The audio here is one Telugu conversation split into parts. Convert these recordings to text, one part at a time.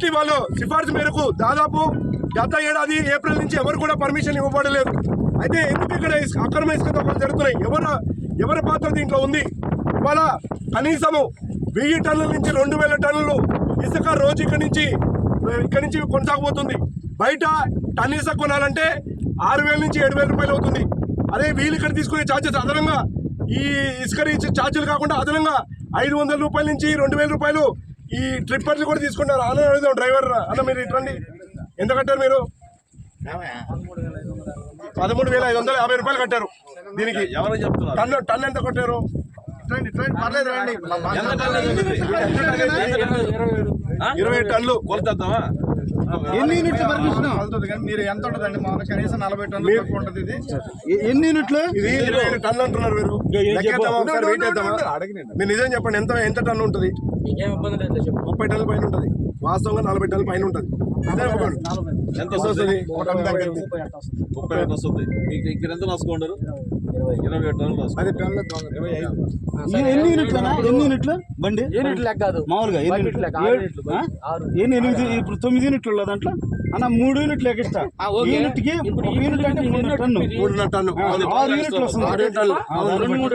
ఎన్జిటి వాళ్ళు సిఫార్సు మేరకు దాదాపు గత ఏడాది ఏప్రిల్ నుంచి ఎవరు కూడా పర్మిషన్ ఇవ్వబడలేదు. అయితే ఎందుకు ఇక్కడ అక్రమ ఇసుక దొంగలు జరుగుతున్నాయి? ఎవరు ఎవరి పాత్ర దీంట్లో ఉంది? ఇవాళ కనీసము వెయ్యి టన్నుల నుంచి రెండు వేల టన్నులు ఇసుక రోజు ఇక్కడి నుంచి ఇక్కడి నుంచి కొనసాగబోతుంది. బయట టన్ ఇసుక కొనాలంటే ఆరు వేల నుంచి ఏడు వేల రూపాయలు అవుతుంది. అదే వీళ్ళు ఇక్కడ తీసుకునే ఛార్జెస్ అదనంగా ఈ ఇసుక ఛార్జీలు కాకుండా అదనంగా ఐదు వందల రూపాయల నుంచి రెండు వేల రూపాయలు ఈ ట్రిప్పర్లు కూడా తీసుకుంటారు. అన్న అడుగుదాం డ్రైవర్ అన్న మీరు ఇట్రండి. ఎంత కట్టారు మీరు? పదమూడు వేల ఐదు వందల యాభై రూపాయలు కట్టారు దీనికి. ఎవరు చెప్తున్నారు? టన్ టన్ ఎంత కొట్టారు? పర్లేదు రండి. ఇరవై టన్నులు కొలతేద్దామా? ఎన్ని యూనిట్లు పర్మిషన్ కానీ మీరు ఎంత ఉంటుందండి మామూలుగా కనీసం నలభై టన్నులు మీరు- తక్కువ ఉంటుంది ఇది ఎన్ని యూనిట్లు ఇది ఇరవై ఐదు టన్నులు అంటున్నారు మీరు లెక్కేద్దామా ఒకసారి వెయిట్ చేద్దామా అడిగినండి మీరు నిజం చెప్పండి ఎంత ఎంత టన్ను ఉంటుంది ముప్పై టన్నుల పైన ఉంటుంది వాస్తవంగా నలభై టన్నుల పైన ఉంటుంది. ఎంత ఎంత వస్తుంది ముప్పై వస్తుంది మీకు ఇక్కడ ఎంత రాసుకుంటారు పది టన్నులు దొంగ ఎన్ని యూనిట్లు? అన్న? ఎన్ని యూనిట్లు? బండి? యూనిట్ లెక్క కాదు? మామూలుగా ఎన్ని యూనిట్ యూనిట్లు? లెక్క ఎన్ని ఎనిమిది ఇప్పుడు తొమ్మిది యూనిట్లు దాంట్లో? అన్న మూడు యూనిట్లు ఆ, ఓకే. యూనిట్కి యూనిట్ అంటే యూనిట్ మూడు టన్ను. మూడున్నర టన్ను. ఆ, ఆరు యూనిట్లు వస్తుంది. ఆరు దాన్ని రెండు. మూడు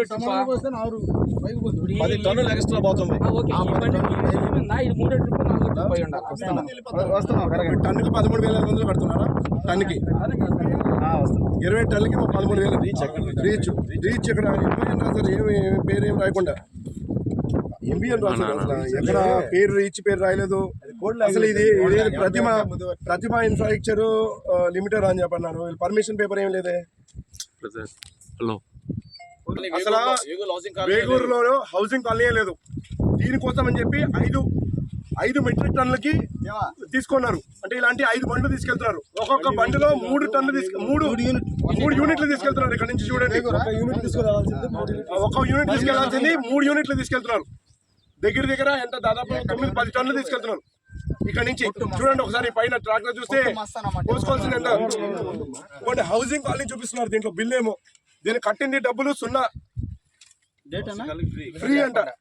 ఈ- పది టన్నులు ఎక్స్ట్రా పోతుంది. ఇది మూడు ఎట్లు నాలుగు ఎట్లు పోయి ఉండాలి. వస్తున్నాం. కరెక్ట్. టన్నుకి పదమూడు వేల ఐదు వందలు కడుతున్నారా టన్నుకి? ఇరవై టన్నులకి ఒక పదమూడు వేలు. రీచ్ రీచ్ రీచ్ ఇక్కడ ఎంబీఎన్ రాశారు ఏమి పేరు ఏం రాయకుండా. ఎంబీఎన్ రాశారు అసలు ఎక్కడ పేరు రీచ్ పేరు రాయలేదు. అసలు ఇది ఇది ప్రతిమ ప్రతిమ ఇన్ఫ్రాస్ట్రక్చర్ లిమిటెడ్ అని చెప్పన్నారు. పర్మిషన్ పేపర్ ఏం లేదే. హలో. అసలు వేగూరులో హౌసింగ్ కాలనీ లేదు. దీనికోసం అని చెప్పి ఐదు ఐదు మెట్రిక్ టన్నులకి తీసుకున్నారు. అంటే ఇలాంటి ఐదు బండ్లు తీసుకెళ్తున్నారు. ఒక్కొక్క బండిలో మూడు టన్నులు తీసుకు మూడు మూడు యూనిట్లు తీసుకెళ్తున్నారు. ఇక్కడ నుంచి చూడండి. ఒక యూనిట్ తీసుకెళ్ళాల్సింది మూడు యూనిట్లు తీసుకెళ్తున్నారు. దగ్గర దగ్గర ఎంత? దాదాపు తొమ్మిది పది టన్నులు తీసుకెళ్తున్నారు. ఇక్కడ నుంచి చూడండి ఒకసారి పైన ట్రాక్టర్ చూస్తే పోసుకోవాల్సింది ఎంత? ఒకటి హౌసింగ్ కాలనీ చూపిస్తున్నారు దీంట్లో బిల్ ఏమో దీన్ని కట్టింది డబ్బులు సున్నా. ఫ్రీ అంట డేట్ అన్న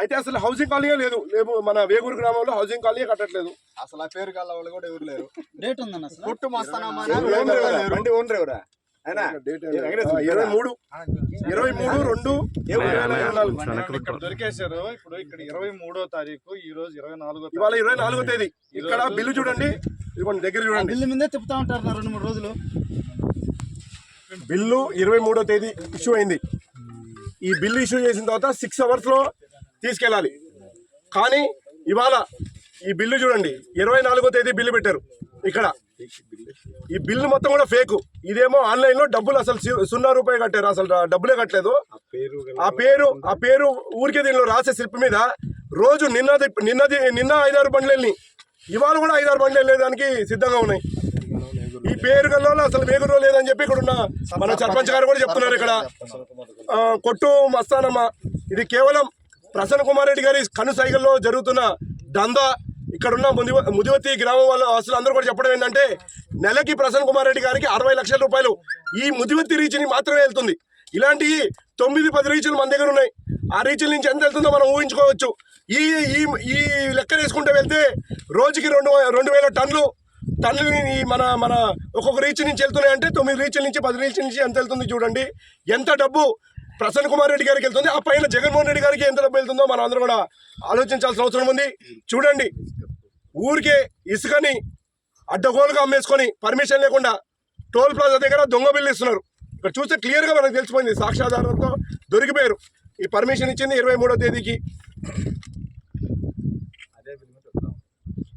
అయితే అసలు హౌసింగ్ కాలనీ లేదు. లేవు మన వేగూరు గ్రామంలో హౌసింగ్ కాలనీ కట్టట్లేదు. అసలు ఆ పేరు కల్లా వాళ్ళు కూడా ఎవరు లేరు. డేట్ ఉందన్న మస్తానమ్మా బండి ఓన్ డ్రైవరా ఇరవై మూడు ఇరవై మూడు రెండు ఇక్కడ దొరికేశారు. ఇప్పుడు ఇక్కడ ఇరవై మూడో తారీఖు ఈ రోజు ఇరవై నాలుగో ఇవాళ ఇరవై నాలుగో తేదీ. ఇక్కడ బిల్లు చూడండి. ఇదిగోండి దగ్గర చూడండి. బిల్లు మీదే తిప్పుతా ఉంటారు నా రెండు మూడు రోజులు. బిల్లు ఇరవై మూడో తేదీ ఇష్యూ అయింది. ఈ బిల్లు ఇష్యూ చేసిన తర్వాత సిక్స్ అవర్స్లో తీసుకెళ్ళాలి. కానీ ఇవాళ ఈ బిల్లు చూడండి ఇరవై నాలుగో తేదీ బిల్లు పెట్టారు ఇక్కడ. ఈ బిల్లు మొత్తం కూడా ఫేక్ ఇదేమో ఆన్లైన్లో డబ్బులు అసలు సున్నా రూపాయి కట్టారు అసలు డబ్బులే కట్టలేదు. ఆ పేరు ఆ పేరు ఊరికే దీనిలో రాసే స్లిప్ మీద రోజు నిన్నది నిన్నది నిన్న ఐదారు బండ్లు వెళ్ళి ఇవాళ కూడా ఐదారు బండ్లు వెళ్ళేదానికి సిద్ధంగా ఉన్నాయి. ఈ పేరు గల్లో అసలు వేగులో లేదని చెప్పి ఇక్కడ ఉన్న మన సర్పంచ్ గారు కూడా చెప్తున్నారు ఇక్కడ. కొట్టు మస్తానమ్మ. ఇది కేవలం ప్రసన్న కుమార్ రెడ్డి గారి కను సైకిల్లో జరుగుతున్న దందా. ఇక్కడ ఉన్న ముదివ ముదివతి గ్రామం వాళ్ళ అసలు అందరూ కూడా చెప్పడం ఏంటంటే నెలకి ప్రసన్న కుమార్ రెడ్డి గారికి అరవై లక్షల రూపాయలు. ఈ ముదివతి రీచ్ని మాత్రమే వెళ్తుంది. ఇలాంటి తొమ్మిది పది రీచ్లు మన దగ్గర ఉన్నాయి. ఆ రీచ్ల నుంచి ఎంత వెళ్తుందో మనం ఊహించుకోవచ్చు. ఈ ఈ ఈ లెక్క వేసుకుంటూ వెళ్తే రోజుకి రెండు రెండు వేల టన్నులు టన్నులు మన మన ఒక్కొక్క రీచ్ నుంచి వెళ్తున్నాయి అంటే తొమ్మిది రీచ్ల నుంచి పది రీచ్ల నుంచి ఎంత వెళ్తుంది చూడండి. ఎంత డబ్బు ప్రసన్న కుమార్ రెడ్డి గారికి వెళ్తుంది ఆ పైన జగన్మోహన్ రెడ్డి గారికి ఎంత డబ్బు వెళ్తుందో మనం అందరం కూడా ఆలోచించాల్సిన అవసరం ఉంది. చూడండి ఊరికే ఇసుకని అడ్డగోలుగా అమ్మేసుకొని పర్మిషన్ లేకుండా టోల్ ప్లాజా దగ్గర దొంగ బిల్లు ఇస్తున్నారు. ఇక్కడ చూస్తే క్లియర్గా మనకు తెలిసిపోయింది సాక్షాధారంతో దొరికిపోయారు. ఈ పర్మిషన్ ఇచ్చింది ఇరవై మూడో తేదీకి.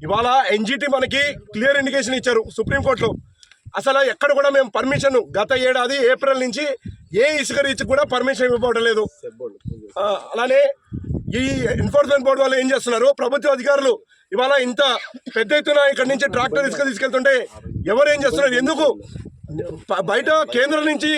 ఇవాళ ఎన్జిటి మనకి క్లియర్ ఇండికేషన్ ఇచ్చారు సుప్రీంకోర్టులో అసలు ఎక్కడ కూడా మేము పర్మిషన్ గత ఏడాది ఏప్రిల్ నుంచి ఏ ఇసుక రీచ్ కూడా పర్మిషన్ ఇవ్వబడలేదు లేదు. అలానే ఈ ఎన్ఫోర్స్మెంట్ బోర్డు వాళ్ళు ఏం చేస్తున్నారు? ప్రభుత్వ అధికారులు ఇవాళ ఇంత పెద్ద ఎత్తున ఇక్కడ నుంచి ట్రాక్టర్ ఇసుక తీసుకెళ్తుంటే ఎవరు ఏం చేస్తున్నారు? ఎందుకు? బయట కేంద్రం నుంచి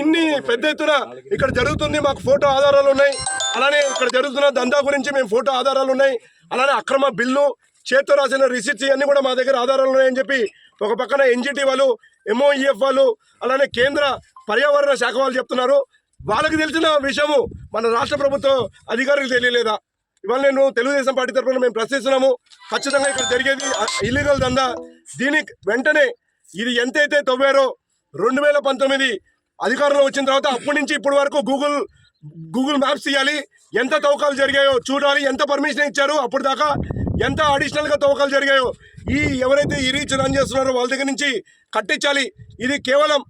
ఇన్ని పెద్ద ఎత్తున ఇక్కడ జరుగుతుంది మాకు ఫోటో ఆధారాలు ఉన్నాయి. అలానే ఇక్కడ జరుగుతున్న దందా గురించి మేము ఫోటో ఆధారాలు ఉన్నాయి. అలానే అక్రమ బిల్లు చేత్తో రాసిన రిసిప్ట్స్ ఇవన్నీ కూడా మా దగ్గర ఆధారాలు ఉన్నాయని చెప్పి ఒక పక్కన ఎన్జిటి వాళ్ళు ఎంఓఈఎఫ్ వాళ్ళు అలానే కేంద్ర పర్యావరణ శాఖ వాళ్ళు చెప్తున్నారు. వాళ్ళకి తెలిసిన విషయము మన రాష్ట్ర ప్రభుత్వ అధికారులకు తెలియలేదా? ఇవాళ నేను తెలుగుదేశం పార్టీ తరఫున మేము ప్రశ్నిస్తున్నాము. ఖచ్చితంగా ఇక్కడ జరిగేది ఇల్లీగల్ దందా. దీనికి వెంటనే ఇది ఎంతైతే తవ్వారో రెండు వేల పంతొమ్మిది అధికారంలో వచ్చిన తర్వాత అప్పటి నుంచి ఇప్పటి వరకు గూగుల్ గూగుల్ మ్యాప్స్ తీయాలి ఎంత తవ్వకాలు జరిగాయో చూడాలి. ఎంత పర్మిషన్ ఇచ్చారు? అప్పుడు దాకా ఎంత అడిషనల్గా తవ్వకాలు జరిగాయో ఈ ఎవరైతే ఈ రీచ్ రన్ చేస్తున్నారో వాళ్ళ దగ్గర నుంచి కట్టించాలి. ఇది కేవలం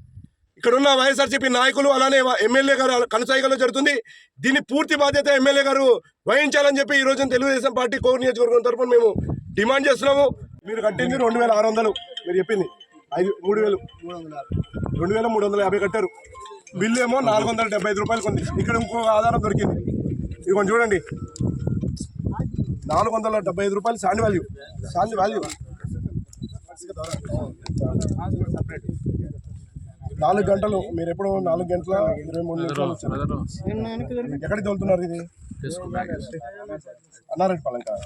ఇక్కడున్న వైఎస్ఆర్సీపీ నాయకులు అలానే ఎమ్మెల్యే గారు కనసాయిగలో జరుగుతుంది. దీని పూర్తి బాధ్యత ఎమ్మెల్యే గారు వహించాలని చెప్పి ఈ రోజున తెలుగుదేశం పార్టీ కోర్ నియోజకవర్గం తరఫున మేము డిమాండ్ చేస్తున్నాము. మీరు కట్టింది రెండు వేల ఆరు వందలు. మీరు చెప్పింది. ఐదు మూడు వేలు. రెండు వేల మూడు వందల యాభై కట్టారు. బిల్లు ఏమో నాలుగు వందల డెబ్బై ఐదు రూపాయలు కొంది. ఇక్కడ ఇంకో ఆధారం దొరికింది. ఇది కొంచెం చూడండి. నాలుగు వందల డెబ్బై ఐదు రూపాయలు శాండ్ వాల్యూ. Sand value. నాలుగు గంటలు మీరు ఎప్పుడు నాలుగు గంటల ఇరవై మూడు నిమిషాలు. ఎక్కడికి వెళ్తున్నారు ఇది? అన్నారెడ్డిపాలెం కాదు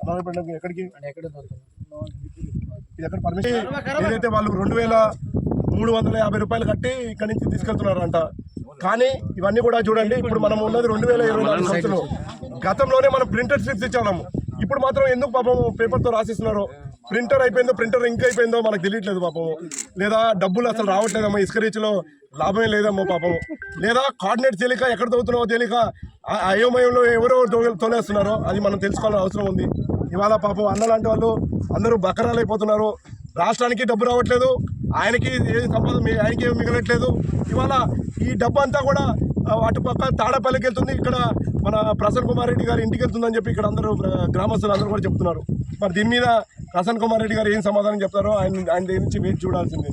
అన్నారెడ్డిపాలెం ఎక్కడికి? ఇది ఎక్కడ పర్మిషన్? ఏదైతే వాళ్ళు రెండు వేల మూడు వందల యాభై రూపాయలు కట్టి ఇక్కడి నుంచి తీసుకెళ్తున్నారంట. కానీ ఇవన్నీ కూడా చూడండి ఇప్పుడు మనం ఉన్నది రెండు వేల ఇరవై నాలుగు సంవత్సరం. గతంలోనే మనం ప్రింటర్ స్లిప్స్ ఇచ్చాము ఇప్పుడు మాత్రం ఎందుకు పాపం పేపర్తో రాసిస్తున్నారు? ప్రింటర్ అయిపోయిందో ప్రింటర్ ఇంక్ అయిపోయిందో మనకు తెలియట్లేదు పాపం. లేదా డబ్బులు అసలు రావట్లేదమ్మా ఇసుక రీచ్లో లాభమే లేదమ్మా పాపం. లేదా కోఆర్డినేట్ తెలియక ఎక్కడ తోగుతున్నావో తెలియక అయోమయంలో ఎవరో తోలేస్తున్నారో అది మనం తెలుసుకోవాల్సిన అవసరం ఉంది. ఇవాళ పాపం అన్న లాంటి వాళ్ళు అందరూ బకరాలు అయిపోతున్నారు. రాష్ట్రానికి డబ్బు రావట్లేదు ఆయనకి ఏది సంపాదన ఆయనకి ఏం మిగలట్లేదు. ఇవాళ ఈ డబ్బు అంతా కూడా అటుపక్క పక్క తాడపల్లికి వెళ్తుంది ఇక్కడ మన ప్రసన్న కుమార్ రెడ్డి గారి ఇంటికి వెళ్తుందని చెప్పి ఇక్కడ అందరూ గ్రామస్తులు అందరూ కూడా చెప్తున్నారు. మరి దీని మీద ప్రసన్న కుమార్ రెడ్డి గారు ఏం సమాధానం చెప్తారో ఆయన ఆయన దగ్గర నుంచి వేచి చూడాల్సిందే.